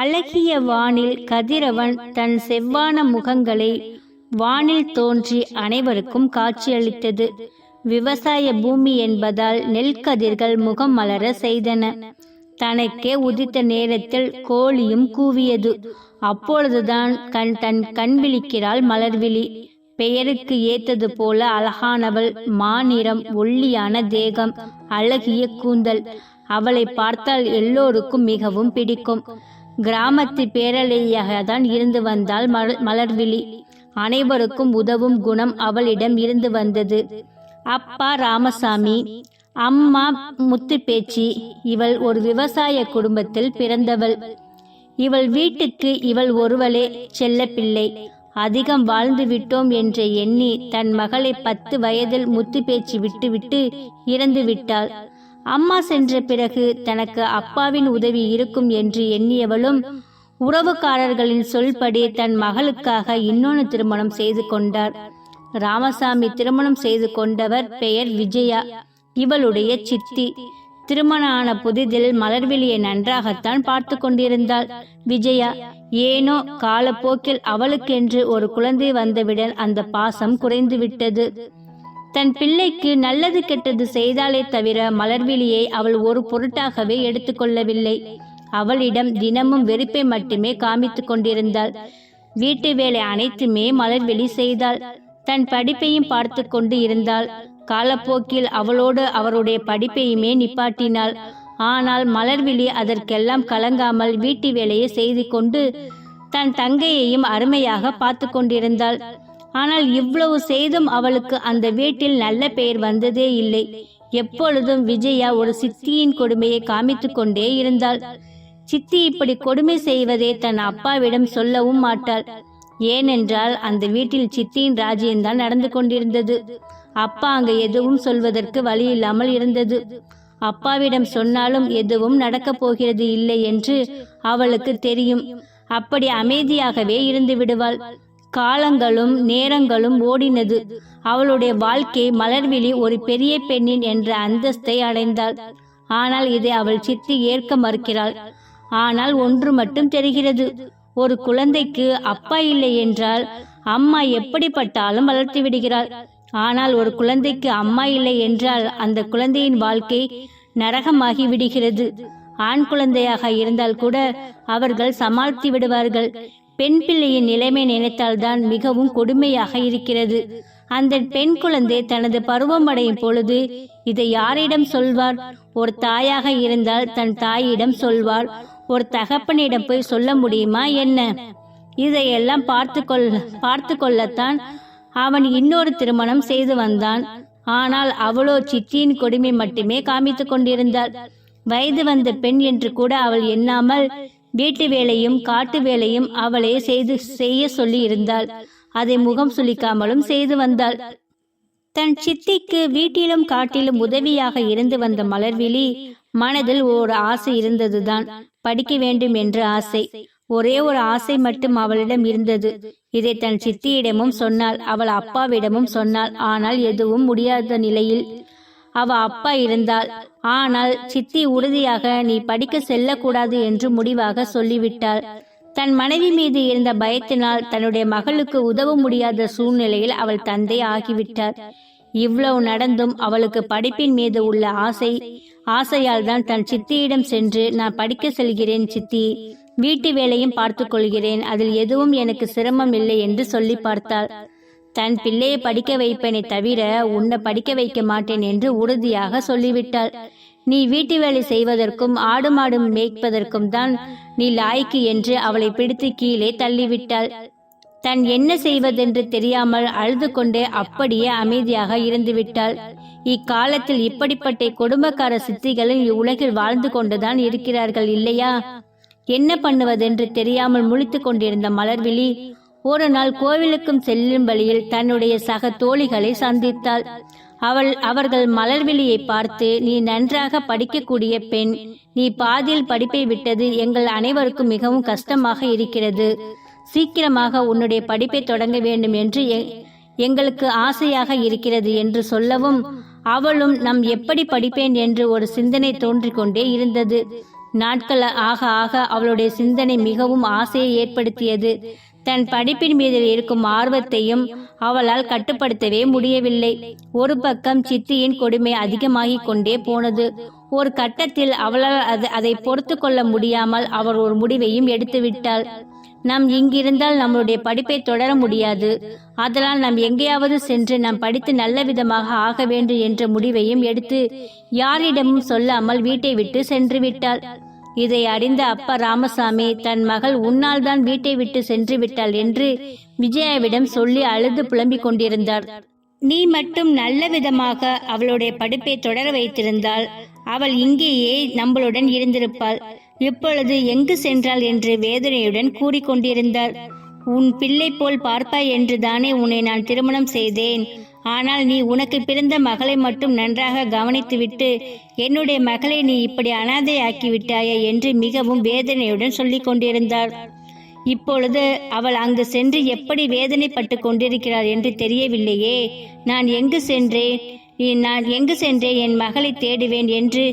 அழகிய வானில் கதிரவன் தன் செவ்வான முகங்களை வானில் தோன்றி அனைவருக்கும் காட்சியளித்தது. விவசாய பூமி என்பதால் நெல் கதிர்கள் முகம் மலர செய்தன. தனக்கே உதித்த நேரத்தில் கோழியும் கூவியது. அப்பொழுதுதான் கண் தன் கண் விழிக்கிறாள் மலர்விழி. பெயருக்கு ஏத்தது போல அழகானவள் மாநிறம் ஒல்லியான தேகம் அழகிய கூந்தல். அவளை பார்த்தால் எல்லோருக்கும் மிகவும் பிடிக்கும். கிராமத்து பேரலையாக தான் இருந்து வந்தாள் மல- மலர்விழி. அனைவருக்கும் உதவும் குணம் அவளிடம் இருந்து வந்தது. அப்பா ராமசாமி அம்மா முத்து பேச்சி இவள் ஒரு விவசாய குடும்பத்தில் பிறந்தவள். இவள் வீட்டுக்கு இவள் ஒருவளே செல்லப்பிள்ளை. அதிகம் வாழ்ந்து விட்டோம் என்று எண்ணி தன் மகளை பத்து வயதில் முத்து பேச்சு விட்டுவிட்டு இறந்து விட்டாள். அம்மா சென்ற பிறகு தனக்கு அப்பாவின் உதவி இருக்கும் என்று எண்ணியவளும் உறவுக்காரர்களின் சொல்படி தன் மகளுக்காக இன்னொன்று திருமணம் செய்து கொண்டார். ராமசாமி திருமணம் செய்து கொண்டவர் பெயர் விஜயா. இவளுடைய சித்தி. திருமணம் ஆன புதிதில் மலர்விழியை நன்றாகத்தான் பார்த்து கொண்டிருந்தாள். விஜயா ஏனோ காலப்போக்கில் அவளுக்கென்று ஒரு குழந்தை வந்தவுடன் அந்த பாசம் குறைந்து விட்டது தன் பிள்ளைக்கு நல்லது கெட்டது செய்தாலே தவிர மலர்விழியை அவள் ஒரு பொருட்டாகவே எடுத்துக்கொள்ளவில்லை அவளிடம் தினமும் வெறுப்பை மட்டுமே காமித்து கொண்டிருந்தாள். வீட்டு வேலை அனைத்துமே மலர்விழி செய்தாள். தன் படிப்பையும் பார்த்து கொண்டு இருந்தாள். காலப்போக்கில் அவளோடு அவருடைய படிப்பையுமே நிப்பாட்டினாள். ஆனால் மலர்விழி அதற்கெல்லாம் கலங்காமல் வீட்டு வேலையை செய்து கொண்டு தன் தங்கையையும் அருமையாக பார்த்து கொண்டிருந்தாள். ஆனால் இவ்வளவு செய்தும் அவளுக்கு அந்த வீட்டில் நல்ல பெயர் வந்ததே இல்லை. எப்பொழுதும் விஜயா ஒரு சித்தியின் கொடுமையை காமித்து கொண்டே இருந்தாள். சித்தி இப்படி கொடுமை செய்வதை தன் அப்பாவிடம் சொல்லவும் மாட்டாள். ஏனென்றால் அந்த வீட்டில் சித்தியின் ராஜ்யம்தான் நடந்து கொண்டிருந்தது. அப்பா அங்கு எதுவும் சொல்வதற்கு வழி இல்லாமல் இருந்தது. அப்பாவிடம் சொன்னாலும் எதுவும் நடக்கப் போகிறது இல்லை என்று அவளுக்கு தெரியும். அப்படி அமைதியாகவே இருந்து விடுவாள். காலங்களும் நேரங்களும் ஓடினது. அவளுடைய வாழ்க்கை மலர்விழி ஒரு பெரிய பெண்ணின் என்ற அந்தஸ்தை அடைந்தாள். ஆனால் இதை அவள் சித்தி ஏற்க மறுக்கிறாள். ஆனால் ஒன்று மட்டும் தெரிகிறது. ஒரு குழந்தைக்கு அப்பா இல்லை என்றால் அம்மா எப்படிப்பட்டாலும் வளர்த்து விடுகிறாள். ஆனால் ஒரு குழந்தைக்கு அம்மா இல்லை என்றால் அந்த குழந்தையின் வாழ்க்கை நரகமாகி விடுகிறது. ஆண் குழந்தையாக இருந்தால் கூட அவர்கள் சமாளித்து விடுவார்கள். பெண் பிள்ளையின் நிலைமை நினைத்தால்தான் மிகவும் கொடுமையாக இருக்கிறது. அந்த பெண் குழந்தை தனது பருவம் அடையும் பொழுது இதை யாரிடம் சொல்வார்? ஒரு தாயாக இருந்தால் தன் தாயிடம் சொல்வார் ஒரு தகப்பனிடம் போய் சொல்ல முடியுமா என்ன? இதையெல்லாம் பார்த்து கொள் பார்த்து கொள்ளத்தான் அவன் இன்னொரு திருமணம் செய்து வந்தான். ஆனால் அவளோ சித்தியின் கொடுமை மட்டுமே காமித்துக் கொண்டிருந்தாள். வயது வந்த பெண் என்று கூட அவள் எண்ணாமல் வீட்டு வேலையும் காட்டு வேலையும் அவளே செய்து செய்ய சொல்லி இருந்தாள் அதை முகம் சுளிக்காமலும் செய்து வந்தாள். தன் சித்திக்கு வீட்டிலும் காட்டிலும் உதவியாக இருந்து வந்த மலர்விழி மனதில் ஒரு ஆசை இருந்ததுதான். படிக்க வேண்டும் என்ற ஆசை. ஒரே ஒரு ஆசை மட்டும் அவளிடம் இருந்தது. இதை தன் சித்தியிடமும் சொன்னாள். அவள் அப்பாவிடமும் சொன்னாள். ஆனால் எதுவும் முடியாத நிலையில் அவ அப்பா இருந்தாள். ஆனால் சித்தி உறுதியாக நீ படிக்க செல்லக்கூடாது என்று முடிவாக சொல்லிவிட்டாள். தன் மனைவி மீது இருந்த பயத்தினால் தன்னுடைய மகளுக்கு உதவ முடியாத சூழ்நிலையில் அவள் தந்தை ஆகிவிட்டார். இவ்வளவு நடந்தும் அவளுக்கு படிப்பின் மீது உள்ள ஆசை ஆசையால் தான் தன் சித்தியிடம் சென்று நான் படிக்க செல்கிறேன் சித்தி வீட்டு வேலையும் பார்த்து கொள்கிறேன் அதில் எதுவும் எனக்கு சிரமம் இல்லை என்று சொல்லி பார்த்தாள். தன் பிள்ளையை படிக்க வைப்பேனே தவிர உன்னை படிக்க வைக்க மாட்டேன் என்று உறுதியாக சொல்லிவிட்டாள். நீ வீட்டு வேலை செய்வதற்கும் ஆடு மாடு மேய்ப்பதற்கும் தான் நீ லாய்க்கு என்று அவளை பிடித்து கீழே தள்ளிவிட்டாள். தன் என்ன செய்வதென்று தெரியாமல் அழுது கொண்டே அப்படியே அமைதியாக இருந்துவிட்டாள். இக்காலத்தில் இப்படிப்பட்ட குடும்பக்கார சித்திகளும் இவ்வுலகில் வாழ்ந்து கொண்டுதான் இருக்கிறார்கள் இல்லையா? என்ன பண்ணுவதென்று தெரியாமல் முழித்துக் கொண்டிருந்த மலர்விழி ஒரு நாள் கோவிலுக்கும் செல்லும் வழியில் தன்னுடைய சக தோழிகளை சந்தித்தாள். அவள் அவர்கள் மலர்விழியை பார்த்து நீ நன்றாக படிக்கக்கூடிய பெண் நீ பாதியில் படிப்பை விட்டது எங்கள் அனைவருக்கும் மிகவும் கஷ்டமாக இருக்கிறது. சீக்கிரமாக உன்னுடைய படிப்பை தொடங்க வேண்டும் என்று எ- எங்களுக்கு ஆசையாக இருக்கிறது என்று சொல்லவும் அவளும் நம் எப்படி படிப்பேன் என்று ஒரு சிந்தனை தோன்றிக் கொண்டே இருந்தது. நாட்கள் ஆக ஆக அவளுடைய சிந்தனை மிகவும் ஆசையை ஏற்படுத்தியது. தன் படிப்பின் மீது இருக்கும் ஆர்வத்தையும் அவளால் கட்டுப்படுத்தவே முடியவில்லை. ஒரு பக்கம் சித்தியின் கொடுமை அதிகமாகிக் கொண்டே போனது. ஒரு கட்டத்தில் அவளால் அது அதை பொறுத்து கொள்ள முடியாமல் அவர் ஒரு முடிவையும் எடுத்துவிட்டாள் நாம் இங்கிருந்தால் நம்மளுடைய படிப்பை தொடர முடியாது. அதனால் நாம் எங்கேயாவது சென்று நாம் படித்து நல்ல விதமாக ஆக வேண்டும் என்ற முடிவையும் எடுத்து யாரிடமும் சொல்லாமல் வீட்டை விட்டு சென்று விட்டாள். இதை அறிந்த அப்பா ராமசாமி தன் மகள் உன்னால் தான் வீட்டை விட்டு சென்று விட்டாள் என்று விஜயாவிடம் சொல்லி அழுது புலம்பிக் கொண்டிருந்தார். நீ மட்டும் நல்ல விதமாக அவளுடைய படிப்பை தொடர வைத்திருந்தால் அவள் இங்கேயே நம்மளுடன் இருந்திருப்பாள். இப்பொழுது எங்கு சென்றாள்? என்று வேதனையுடன் கூறிக்கொண்டிருந்தார் உன் பிள்ளை போல் பார்ப்பாய் என்று தானே உன்னை நான் திருமணம் செய்தேன். ஆனால் நீ உனக்கு பிறந்த மகளை மட்டும் நன்றாக கவனித்துவிட்டு என்னுடைய மகளை நீ இப்படி அனாதையாக்கி விட்டாயே என்று மிகவும் வேதனையுடன் சொல்லிக் கொண்டிருந்தார் இப்பொழுது அவள் அங்கு சென்று எப்படி வேதனைப்பட்டு கொண்டிருக்கிறாள் என்று தெரியவில்லையே. நான் எங்கு சென்றேன்? நான் எங்கு சென்றேன்? என் மகளை தேடுவேன் என்று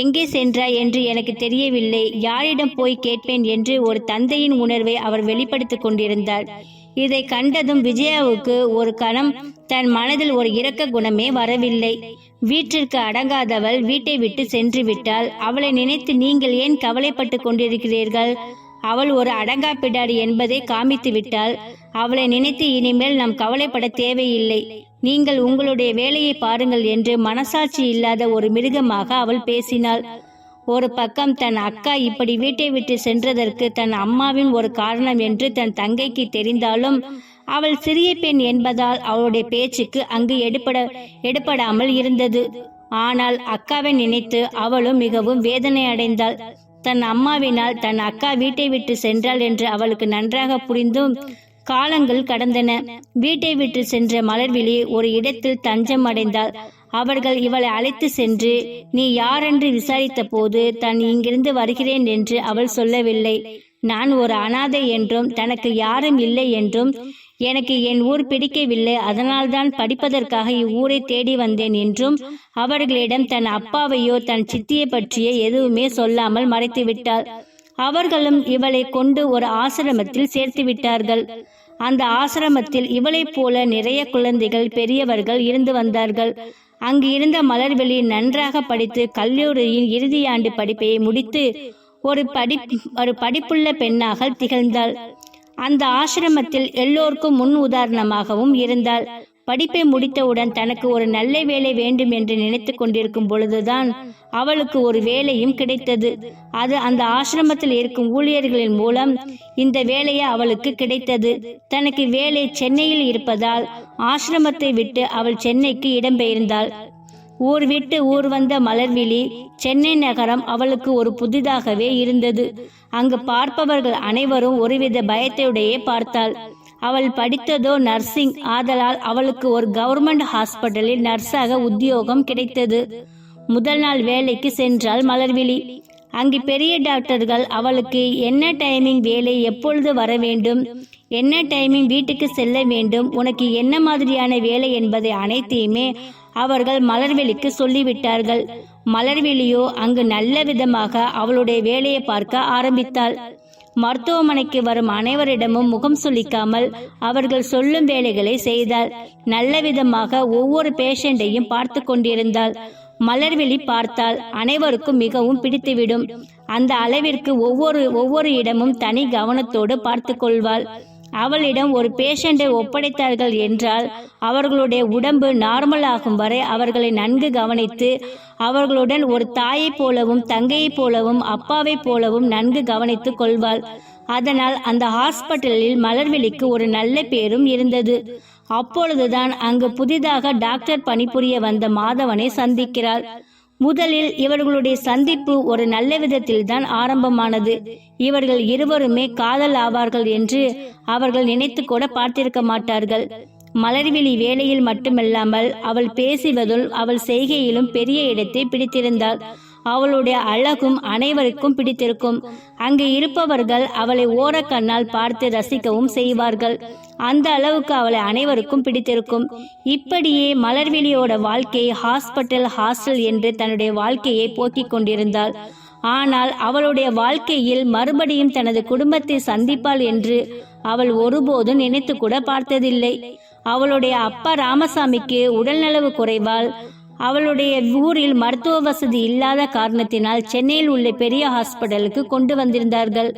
எங்கே சென்றாய் என்று எனக்கு தெரியவில்லை. யாரிடம் போய் கேட்பேன் என்று ஒரு தந்தையின் உணர்வை அவர் வெளிப்படுத்திக் கொண்டிருந்தார். இதை கண்டதும் விஜயாவுக்கு ஒரு கணம் தன் மனதில் ஒரு இரக்க குணமே வரவில்லை. வீட்டிற்கு அடங்காதவள் வீட்டை விட்டு சென்று விட்டால் அவளை நினைத்து நீங்கள் ஏன் கவலைப்பட்டு கொண்டிருக்கிறீர்கள்? அவள் ஒரு அடங்கா பிடாரி என்பதை காமித்து விட்டால் அவளை நினைத்து இனிமேல் நாம் கவலைப்பட தேவையில்லை. நீங்கள் உங்களுடைய வேலையை பாருங்கள் என்று மனசாட்சி இல்லாத ஒரு மிருகமாக அவள் பேசினாள். ஒரு பக்கம் தன் அக்கா இப்படி வீட்டை விட்டு சென்றதற்கு தன் அம்மாவின் ஒரு காரணம் என்று தன் தங்கைக்கு தெரிந்தாலும் அவள் சிறிய பெண் என்பதால் அவளுடைய பேச்சுக்கு அங்கு எடுபட எடுபடாமல் இருந்தது. ஆனால் அக்காவை நினைத்து அவளும் மிகவும் வேதனை அடைந்தாள். தன் அம்மாவினால் தன் அக்கா வீட்டை விட்டு சென்றாள் என்று அவளுக்கு நன்றாக புரிந்தும் காலங்கள் கடந்தன. வீட்டை விட்டு சென்ற மலர்விழி ஒரு இடத்தில் தஞ்சம் அடைந்தாள். அவர்கள் இவளை அழைத்து சென்று நீ யாரென்று விசாரித்த போது தான் இங்கிருந்து வருகிறேன் என்று அவள் சொல்லவில்லை. நான் ஒரு அனாதை என்றும் தனக்கு யாரும் இல்லை என்றும் எனக்கு என் ஊர் பிடிக்கவில்லை. அதனால்தான் படிப்பதற்காக இவ்வூரை தேடி வந்தேன் என்றும் அவர்களிடம் தன் அப்பாவையோ தன் சித்தியை பற்றிய எதுவுமே சொல்லாமல் மறைத்து விட்டாள் அவர்களும் இவளை கொண்டு ஒரு ஆசிரமத்தில் சேர்த்து விட்டார்கள் அந்த ஆசிரமத்தில் இவளைப் போல நிறைய குழந்தைகள் பெரியவர்கள் இருந்து வந்தார்கள். அங்கு இருந்த மலர்வெளி நன்றாக படித்து கல்லூரியின் இறுதியாண்டு படிப்பை முடித்து ஒரு படி ஒரு படிப்புள்ள பெண்ணாக திகழ்ந்தாள். அந்த ஆசிரமத்தில் எல்லோருக்கும் முன் உதாரணமாகவும் இருந்தாள். படிப்பை முடித்தவுடன் தனக்கு ஒரு நல்ல வேலை வேண்டும் என்று நினைத்து கொண்டிருக்கும் பொழுதுதான் அவளுக்கு ஒரு வேலையும் கிடைத்தது. அது அந்த ஆசிரமத்தில் இருக்கும் ஊழியர்களின் மூலம் இந்த வேலையை அவளுக்கு கிடைத்தது. தனக்கு வேலை சென்னையில் இருப்பதால் ஆசிரமத்தை விட்டு அவள் சென்னைக்கு இடம்பெயர்ந்தாள். ஊர் விட்டு ஊர் வந்த மலர்விழி சென்னை நகரம் அவளுக்கு ஒரு புதிதாகவே இருந்தது. அங்கு பார்ப்பவர்கள் அனைவரும் ஒருவித பயத்தையுடையே பார்த்தாள். அவள் படித்ததோ நர்சிங் ஆதலால் அவளுக்கு ஒரு கவர்மெண்ட் ஹாஸ்பிட்டலில் நர்ஸாக உத்தியோகம் கிடைத்தது. முதல் நாள் வேலைக்கு சென்றாள் மலர்விழி. அங்கு பெரிய டாக்டர்கள் அவளுக்கு என்ன டைமிங் வேலை எப்பொழுது வர வேண்டும்? என்ன டைமிங் வீட்டுக்கு செல்ல வேண்டும்? உனக்கு என்ன மாதிரியான வேலை என்பதை அனைத்தையுமே அவர்கள் மலர்வெளிக்கு சொல்லிவிட்டார்கள். மலர்வெளியோ அங்கு நல்ல விதமாக அவளுடைய வேலையை பார்க்க ஆரம்பித்தாள். மருத்துவமனைக்கு வரும் அனைவரிடமும் முகம் சுளிக்காமல் அவர்கள் சொல்லும் வேலைகளை செய்தாள் நல்ல விதமாக ஒவ்வொரு பேஷண்டையும் பார்த்து கொண்டிருந்தாள் மலர்விழி பார்த்தால் அனைவருக்கும் மிகவும் பிடித்துவிடும். அந்த அளவிற்கு ஒவ்வொரு ஒவ்வொரு இடமும் தனி கவனத்தோடு பார்த்து கொள்வாள். அவளிடம் ஒரு பேஷண்டை ஒப்படைத்தார்கள் என்றால் அவர்களுடைய உடம்பு நார்மல் ஆகும் வரை அவர்களை நன்கு கவனித்து அவர்களுடன் ஒரு தாயைப் போலவும் தங்கையைப் போலவும் அப்பாவைப் போலவும் நன்கு கவனித்து கொள்வாள். அதனால் அந்த ஹாஸ்பிட்டலில் மலர்விழிக்கு ஒரு நல்ல பேரும் இருந்தது. அப்பொழுதுதான் அங்கு புதிதாக டாக்டர் பணிபுரிய வந்த மாதவனை சந்திக்கிறாள். முதலில் இவர்களுடைய சந்திப்பு ஒரு நல்ல விதத்தில் தான் ஆரம்பமானது. இவர்கள் இருவருமே காதல் ஆவார்கள் என்று அவர்கள் நினைத்து கூட பார்த்திருக்க மாட்டார்கள். மலர்விழி வேலையில் மட்டுமல்லாமல் அவள் பேசுவதும் அவள் செய்கையிலும் பெரிய இடத்தை பிடித்திருந்தாள். அவளுடைய அழகும் அனைவருக்கும் பிடித்திருக்கும். அங்கு இருப்பவர்கள் அவளை ஓரக்கண்ணால் பார்த்து ரசிக்கவும் செய்வார்கள். அந்த அளவுக்கு அவளை அனைவருக்கும் பிடித்திருக்கும். இப்படியே மலர்விழியோட வாழ்க்கையை ஹாஸ்பிட்டல் ஹாஸ்டல் என்று தன்னுடைய வாழ்க்கையை போக்கிக் கொண்டிருந்தாள். ஆனால் அவளுடைய வாழ்க்கையில் மறுபடியும் தனது குடும்பத்தை சந்திப்பாள் என்று அவள் ஒருபோதும் நினைத்து கூட பார்த்ததில்லை. அவளுடைய அப்பா ராமசாமிக்கு உடல்நலவு குறைவால் அவளுடைய ஊரில் மருத்துவ வசதி இல்லாத காரணத்தினால் சென்னையில் உள்ள பெரிய ஹாஸ்பிட்டலுக்கு கொண்டு வந்திருந்தார்கள்.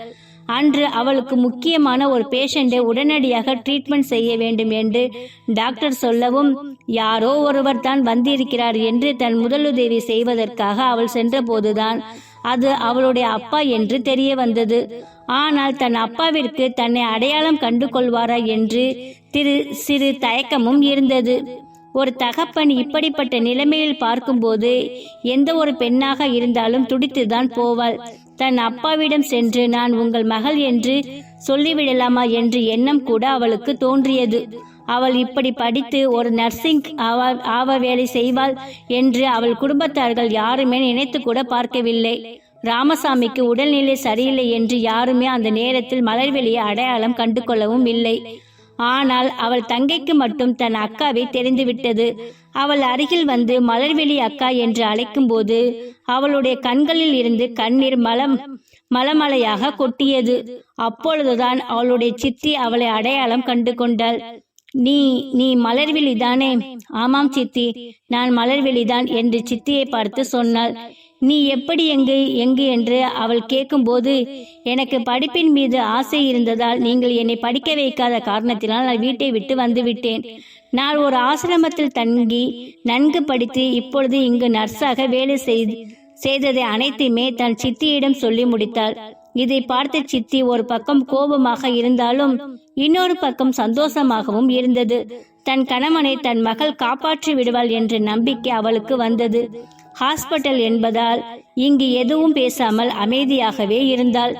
அன்று அவளுக்கு முக்கியமான ஒரு பேஷண்டை உடனடியாக ட்ரீட்மெண்ட் செய்ய வேண்டும் என்று டாக்டர் சொல்லவும் யாரோ ஒருவர் தான் வந்திருக்கிறார் என்று தன் முதலுதவி செய்வதற்காக அவள் சென்றபோதுதான் அது அவளுடைய அப்பா என்று தெரிய வந்தது. ஆனால் தன் அப்பாவிற்கு தன்னை அடையாளம் கண்டு கொள்வாரா என்று திரு சிறு தயக்கமும் இருந்தது. ஒரு தகப்பன் இப்படிப்பட்ட நிலைமையில் பார்க்கும்போது எந்த ஒரு பெண்ணாக இருந்தாலும் துடித்துதான் போவாள். தன் அப்பாவிடம் சென்று நான் உங்கள் மகள் என்று சொல்லிவிடலாமா? என்று எண்ணம் கூட அவளுக்கு தோன்றியது. அவள் இப்படி படித்து ஒரு நர்சிங் ஆவ ஆவ வேலை செய்வாள் என்று அவள் குடும்பத்தார்கள் யாருமே நினைத்து கூட பார்க்கவில்லை. ராமசாமிக்கு உடல்நிலை சரியில்லை என்று யாருமே அந்த நேரத்தில் மலர்வெளியை அடையாளம் கண்டு கொள்ளவும் இல்லை. ஆனால் அவள் தங்கைக்கு மட்டும் தன் அக்காவை தெரிந்துவிட்டது. அவள் அருகில் வந்து மலர்வெளி அக்கா என்று அழைக்கும்போது அவளுடைய கண்களில் இருந்து கண்ணீர் மலம் மலமலையாக கொட்டியது. அப்பொழுதுதான் அவளுடைய சித்தி அவளை அடையாளம் கண்டு கொண்டாள். நீ நீ மலர்விழிதானே ஆமாம் சித்தி நான் மலர்விழிதான் என்று சித்தியை பார்த்து சொன்னாள். நீ எப்படி எங்கு எங்கு என்று அவள் கேட்கும்போது எனக்கு படிப்பின் மீது ஆசை இருந்ததால் நீங்கள் என்னை படிக்க வைக்காத காரணத்தினால் நான் வீட்டை விட்டு வந்துவிட்டேன் நான் ஒரு ஆசிரமத்தில் தங்கி நன்கு படித்து இப்பொழுது இங்கு நர்ஸாக வேலை செய்து செய்ததை அனைத்தையுமே தன் சித்தியிடம் சொல்லி முடித்தாள். இதை பார்த்த சித்தி ஒரு பக்கம் கோபமாக இருந்தாலும் இன்னொரு பக்கம் சந்தோஷமாகவும் இருந்தது. தன் கணவனை தன் மகள் காப்பாற்றி விடுவாள் என்ற நம்பிக்கை அவளுக்கு வந்தது. ஹாஸ்பிட்டல் என்பதால் இங்கு எதுவும் பேசாமல் அமைதியாகவே இருந்தாள்.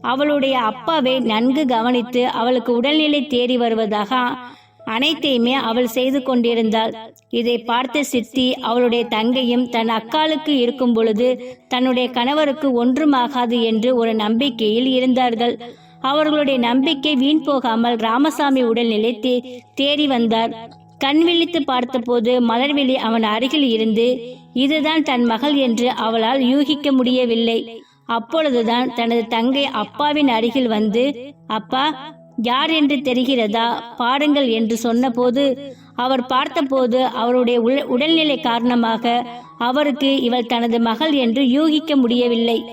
அவளுடைய அப்பாவை நன்கு கவனித்து அவளுக்கு உடல்நிலை தேடி வருவதாக அனைத்தையுமே அவள் செய்து கொண்டிருந்தாள். இதை பார்த்த சித்தி அவளுடைய தங்கையும் தன் அக்காளுக்கு இருக்கும் பொழுது தன்னுடைய கணவருக்கு ஒன்றுமாகாது என்று ஒரு நம்பிக்கையில் இருந்தார்கள். அவர்களுடைய நம்பிக்கை வீண் போகாமல் ராமசாமி உடல்நிலை தே தேறி வந்தார். கண் விழித்து பார்த்தபோது மலர்விழி அவன் அருகில் இருந்து இதுதான் தன் மகள் என்று அவளால் யூகிக்க முடியவில்லை. அப்பொழுதுதான் தனது தங்கை அப்பாவின் அருகில் வந்து அப்பா யார் என்று தெரிகிறதா? பாருங்கள் என்று சொன்னபோது அவர் பார்த்தபோது அவருடைய உள்- உடல்நிலை காரணமாக அவருக்கு இவள் தனது மகள் என்று யூகிக்க முடியவில்லை.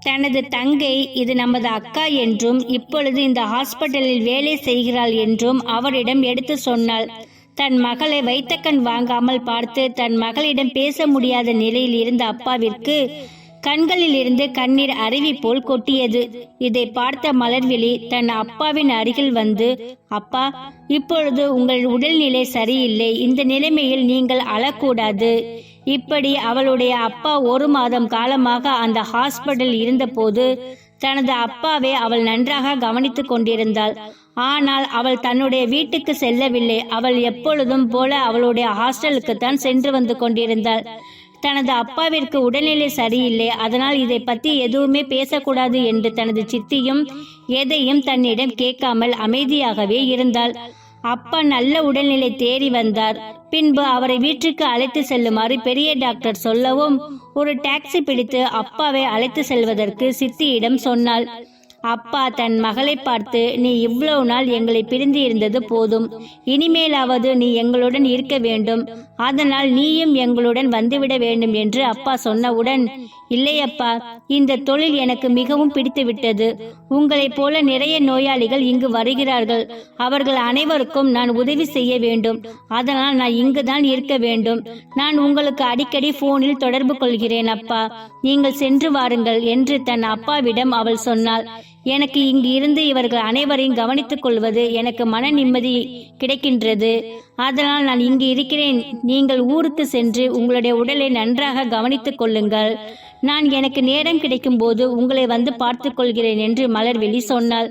தனது தங்கை இது நமது அக்கா என்றும் இப்பொழுது இந்த ஹாஸ்பிட்டலில் வேலை செய்கிறாள் என்றும் அவரிடம் எடுத்து சொன்னாள். தன் மகளை வைத்த கண் வாங்காமல் பார்த்து தன் மகளிடம் பேச முடியாத நிலையில் இருந்த அப்பாவிற்கு கண்களில் இருந்து கண்ணீர் அருவி போல் கொட்டியது. இதை பார்த்த மலர்விழி தன் அப்பாவின் அருகில் வந்து அப்பா இப்பொழுது உங்கள் உடல்நிலை சரியில்லை. இந்த நிலைமையில் நீங்கள் அழக்கூடாது. இப்படி அவளுடைய அப்பா ஒரு மாதம் காலமாக அந்த ஹாஸ்பிட்டல் இருந்தபோது தனது அப்பாவை அவள் நன்றாக கவனித்துக் கொண்டிருந்தாள். ஆனால் அவள் தன்னுடைய வீட்டுக்கு செல்லவில்லை. அவள் எப்பொழுதும் போல அவளுடைய ஹாஸ்டலுக்கு தான் சென்று வந்து கொண்டிருந்தாள். தனது அப்பாவிற்கு உடல்நிலை சரியில்லை. அதனால் இதை பத்தி எதுவுமே பேசக்கூடாது என்று தனது சித்தியும் எதையும் தன்னிடம் கேட்காமல் அமைதியாகவே இருந்தாள். அப்பா நல்ல உடல்நிலை தேறி வந்தார். பின்பு அவரை வீட்டுக்கு அழைத்து செல்லுமாறு பெரிய டாக்டர் சொல்லவும் ஒரு டாக்ஸி பிடித்து அப்பாவை அழைத்து செல்வதற்கு சித்தியிடம் சொன்னாள். அப்பா தன் மகளை பார்த்து நீ இவ்வளவு நாள் எங்களை பிரிந்து இருந்தது போதும். இனிமேலாவது நீ எங்களுடன் இருக்க வேண்டும். அதனால் நீயும் எங்களுடன் வந்துவிட வேண்டும் என்று அப்பா சொன்னவுடன் இல்லையப்பா இந்த தொழில் எனக்கு மிகவும் பிடித்து விட்டது உங்களைப் போல நிறைய நோயாளிகள் இங்கு வருகிறார்கள். அவர்கள் அனைவருக்கும் நான் உதவி செய்ய வேண்டும். அதனால் நான் இங்குதான் இருக்க வேண்டும். நான் உங்களுக்கு அடிக்கடி போனில் தொடர்பு கொள்கிறேன் அப்பா. நீங்கள் சென்று வாருங்கள் என்று தன் அப்பாவிடம் அவள் சொன்னாள். எனக்கு இங்கு இருந்து இவர்கள் அனைவரையும் கவனித்துக் கொள்வது எனக்கு மன நிம்மதி கிடைக்கின்றது. அதனால் நான் இங்கு இருக்கிறேன். நீங்கள் ஊருக்கு சென்று உங்களுடைய உடலை நன்றாக கவனித்துக் கொள்ளுங்கள். நான் எனக்கு நேரம் கிடைக்கும் போது உங்களை வந்து பார்த்துக் கொள்கிறேன் என்று மலர்விழி சொன்னாள்.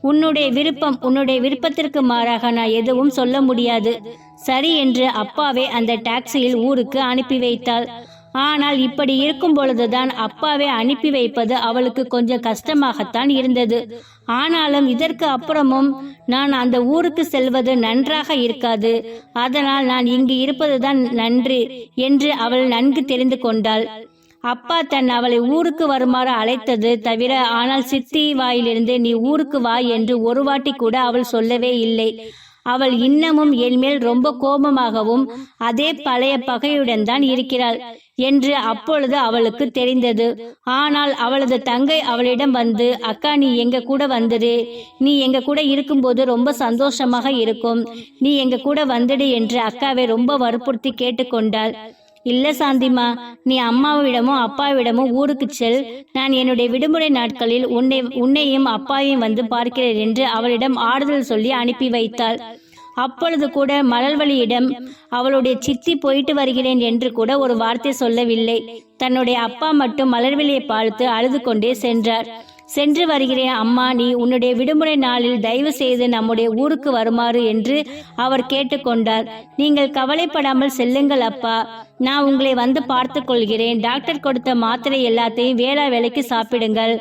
உன்னுடைய விருப்பம் உன்னுடைய விருப்பத்திற்கு மாறாக நான் எதுவும் சொல்ல முடியாது. சரி என்று அப்பாவே அந்த டாக்ஸியில் ஊருக்கு அனுப்பி வைத்தாள். ஆனால் இப்படி இருக்கும் பொழுதுதான் அப்பாவை அனுப்பி வைப்பது அவளுக்கு கொஞ்சம் கஷ்டமாகத்தான் இருந்தது. ஆனாலும் இதற்கு அப்புறமும் நான் அந்த ஊருக்கு செல்வது நன்றாக இருக்காது. அதனால் நான் இங்கு இருப்பதுதான் நன்று என்று அவள் நன்கு தெரிந்து கொண்டாள். அப்பா தன் அவளை ஊருக்கு வருமாறு அழைத்தது தவிர ஆனால் சித்தி வாயிலிருந்து நீ ஊருக்கு வா என்று ஒரு வாட்டி கூட அவள் சொல்லவே இல்லை. அவள் இன்னமும் என் மேல் ரொம்ப கோபமாகவும் அதே பழைய பகையுடன் தான் இருக்கிறாள். என்று அப்பொழுது அவளுக்கு தெரிந்தது. ஆனால் அவளது தங்கை அவளிடம் வந்து அக்கா நீ எங்க கூட வந்துடு நீ எங்க கூட இருக்கும்போது ரொம்ப சந்தோஷமாக இருக்கும். நீ எங்க கூட வந்துடு என்று அக்காவை ரொம்ப வற்புறுத்தி கேட்டுக்கொண்டாள் இல்ல சாந்திமா நீ அம்மாவிடமும் அப்பாவிடமும் ஊருக்கு செல். நான் என்னுடைய விடுமுறை நாட்களில் உன்னை உன்னையும் அப்பாவையும் வந்து பார்க்கிறேன் என்று அவளிடம் ஆறுதல் சொல்லி அனுப்பி வைத்தாள். அப்பொழுது கூட மலர்வழியிடம் அவளுடைய சித்தி போயிட்டு வருகிறேன் என்று கூட ஒரு வார்த்தை சொல்லவில்லை. தன்னுடைய அப்பா மட்டும் மலர்வெளியை பார்த்து அழுது கொண்டே சென்றார். சென்று வருகிறேன் அம்மா நீ உன்னுடைய விடுமுறை நாளில் தயவு செய்து நம்முடைய ஊருக்கு வருமாறு என்று அவர் கேட்டுக்கொண்டார். நீங்கள் கவலைப்படாமல் செல்லுங்கள் அப்பா. நான் உங்களை வந்து பார்த்து கொள்கிறேன் டாக்டர் கொடுத்த மாத்திரை எல்லாத்தையும் வேளா வேலைக்கு சாப்பிடுங்கள்.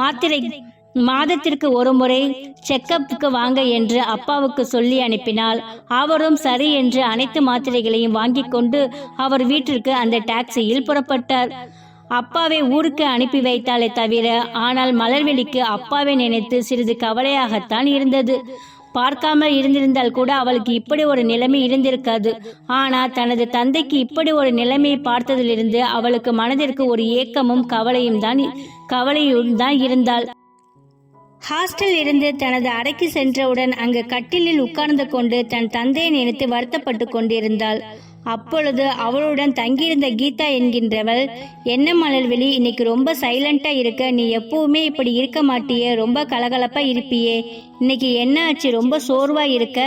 மாத்திரை மாதத்திற்கு ஒரு முறை செக்கப்புக்கு வாங்க என்று அப்பாவுக்கு சொல்லி அனுப்பினாள் அவரும் சரி என்று அனைத்து மாத்திரைகளையும் வாங்கி கொண்டு அவர் வீட்டிற்கு அந்த டாக்ஸியில் புறப்பட்டார். அப்பாவை ஊருக்கு அனுப்பி வைத்தாலே தவிர ஆனால் மலர்வெளிக்கு அப்பாவை நினைத்து சிறிது கவலையாகத்தான் இருந்தது. பார்க்காமல் இருந்திருந்தால் கூட அவளுக்கு இப்படி ஒரு நிலைமை இருந்திருக்காது. ஆனால் தனது தந்தைக்கு இப்படி ஒரு நிலைமையை பார்த்ததிலிருந்து அவளுக்கு மனதிற்கு ஒரு ஏக்கமும் கவலையும் தான் கவலையும் தான் இருந்தாள். ஹாஸ்டல் இருந்து தனது அறைக்கு சென்றவுடன் அங்கு கட்டிலில் உட்கார்ந்து கொண்டு தன் தந்தையை நினைத்து வருத்தப்பட்டு கொண்டிருந்தாள். அப்பொழுது அவளுடன் தங்கியிருந்த கீதா என்கின்றவள் என்ன மலர்வெளி இன்னைக்கு ரொம்ப சைலண்டா இருக்க. நீ எப்பவுமே இப்படி இருக்க மாட்டியே. ரொம்ப கலகலப்பா இருப்பியே. இன்னைக்கு என்ன ஆச்சு? ரொம்ப சோர்வா இருக்க?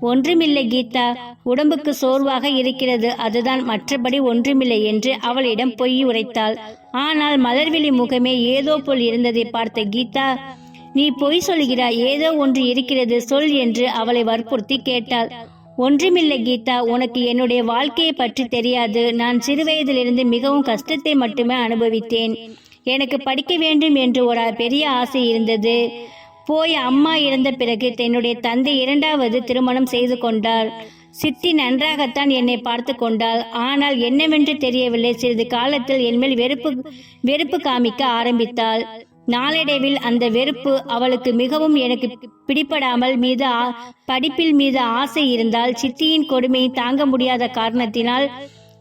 ஒன்றுமில்லை கீதா. உடம்புக்கு சோர்வாக இருக்கிறது. அதுதான் மற்றபடி ஒன்றுமில்லை என்று அவளிடம் பொய் உரைத்தாள். ஆனால் மலர்விழி முகமே ஏதோ போல் இருந்ததை பார்த்த கீதா நீ பொய் சொல்கிறாய் ஏதோ ஒன்று இருக்கிறது சொல் என்று அவளை வற்புறுத்தி கேட்டாள். ஒன்றுமில்லை கீதா. உனக்கு என்னுடைய வாழ்க்கையை பற்றி தெரியாது. நான் சிறுவயதிலிருந்து மிகவும் கஷ்டத்தை மட்டுமே அனுபவித்தேன். எனக்கு படிக்க வேண்டும் என்று ஒரு பெரிய ஆசை இருந்தது. போய் அம்மா இறந்த பிறகு தன்னுடைய தந்தை இரண்டாவது திருமணம் செய்து கொண்டார். சித்தி நன்றாகத்தான் என்னை பார்த்து கொண்டாள். ஆனால் என்னவென்று தெரியவில்லை. சிறிது காலத்தில் என்மேல் வெறுப்பு வெறுப்பு காமிக்க ஆரம்பித்தாள். நாளடைவில் அந்த வெறுப்பு அவளுக்கு மிகவும் எனக்கு பிடிபடாமல் மீது ஆ- படிப்பில் மீது ஆசை இருந்தால் சித்தியின் கொடுமையை தாங்க முடியாத காரணத்தினால்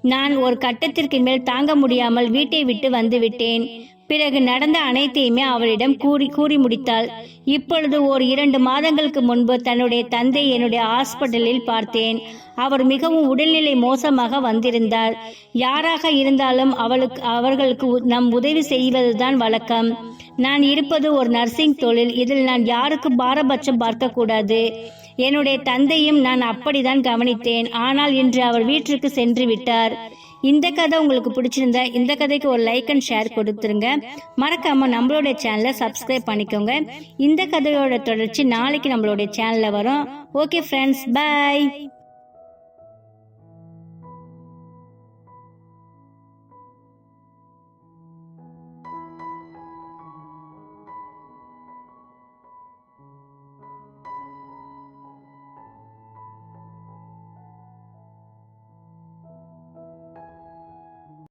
நான் ஒரு கட்டத்திற்கு மேல் தாங்க முடியாமல் வீட்டை விட்டு வந்துவிட்டேன் பிறகு நடந்த அனைத்தையுமே அவளிடம் கூறி கூறி முடித்தாள். இப்பொழுது ஒரு இரண்டு மாதங்களுக்கு முன்பு தன்னுடைய தந்தை என்னுடைய ஹாஸ்பிட்டலில் பார்த்தேன். அவர் மிகவும் உடல்நிலை மோசமாக வந்திருந்தார். யாராக இருந்தாலும் அவளுக்கு அவர்களுக்கு உ- நம் உதவி செய்வதுதான் வழக்கம். நான் இருப்பது ஒரு நர்சிங் தொழில். இதில் நான் யாருக்கு பாரபட்சம் பார்க்கக்கூடாது. என்னுடைய தந்தையும் நான் அப்படிதான் கவனித்தேன். ஆனால் இன்று அவர் வீட்டிற்கு சென்று விட்டார். இந்த கதை உங்களுக்கு பிடிச்சிருந்தா இந்த கதைக்கு ஒரு லைக் அண்ட் ஷேர் கொடுத்துருங்க. மறக்காம நம்மளுடைய சேனலை சப்ஸ்கிரைப் பண்ணிக்கோங்க. இந்த கதையோட தொடர்ச்சி நாளைக்கு நம்மளுடைய சேனல்ல வரும். Okay friends by